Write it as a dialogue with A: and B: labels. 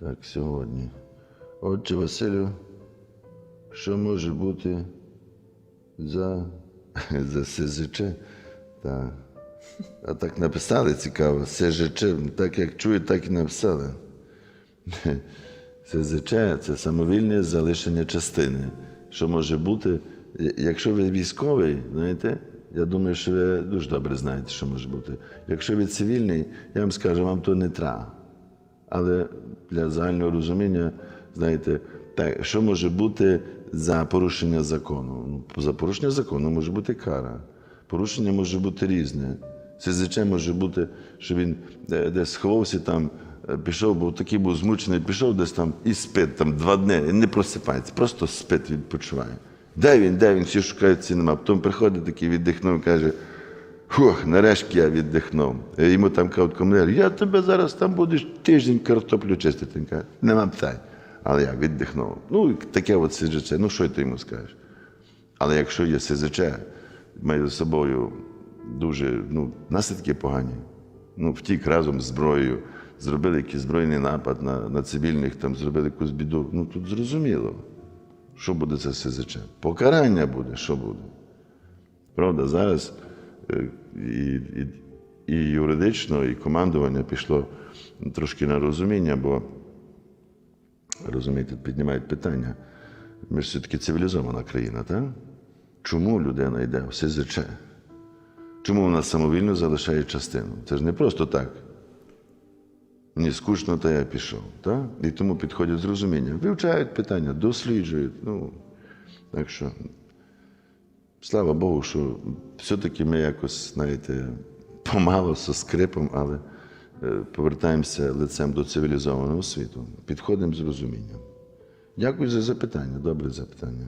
A: Так, сьогодні. Отче Василю, що може бути за, за СЗЧ? Так. А так написали цікаво. СЖЧ, так як чую, так і написали. СЗЧ це самовільне залишення частини. Що може бути, якщо ви військовий, знаєте, я думаю, що ви дуже добре знаєте, що може бути. Якщо ви цивільний, я вам скажу, вам то не треба. Але для загального розуміння, знаєте, так, що може бути за порушення закону? Ну, за порушення закону може бути кара. Порушення може бути різне. СЗЧ може бути, що він е, десь сховався там, е, пішов, бо такий був змучений, пішов десь там і спить там два дні, і не просипається, просто спить, відпочиває. Де він, де він, всі шукають ці нема. Потім приходить такий, віддихнув, каже, Фух, нарешті я віддихнув. Йому там кажуть, комунер, я тебе зараз там будеш тиждень картоплю чистити. Він каже, нема питань. Але я віддихнув. Ну, таке от СЗЧ, ну що ти йому скажеш? Але якщо є СЗЧ, має за собою дуже ну, наслідки погані. Ну, втік разом з зброєю, зробили якийсь збройний напад на, на цивільних, там зробили якусь біду. Ну тут зрозуміло, що буде це СЗЧ. Покарання буде, що буде. Правда, зараз і, і, юридично, і командування пішло трошки на розуміння, бо розумієте, піднімають питання. Ми ж все-таки цивілізована країна, так? Чому людина йде в СЗЧ? Чому вона самовільно залишає частину? Це ж не просто так. Мені скучно, та я пішов. Так? І тому підходять з розумінням. Вивчають питання, досліджують. Ну, так що, слава Богу, що все-таки ми якось, знаєте, помало зі скрипом, але е, повертаємося лицем до цивілізованого світу. Підходимо з розумінням. Дякую за запитання, добре запитання.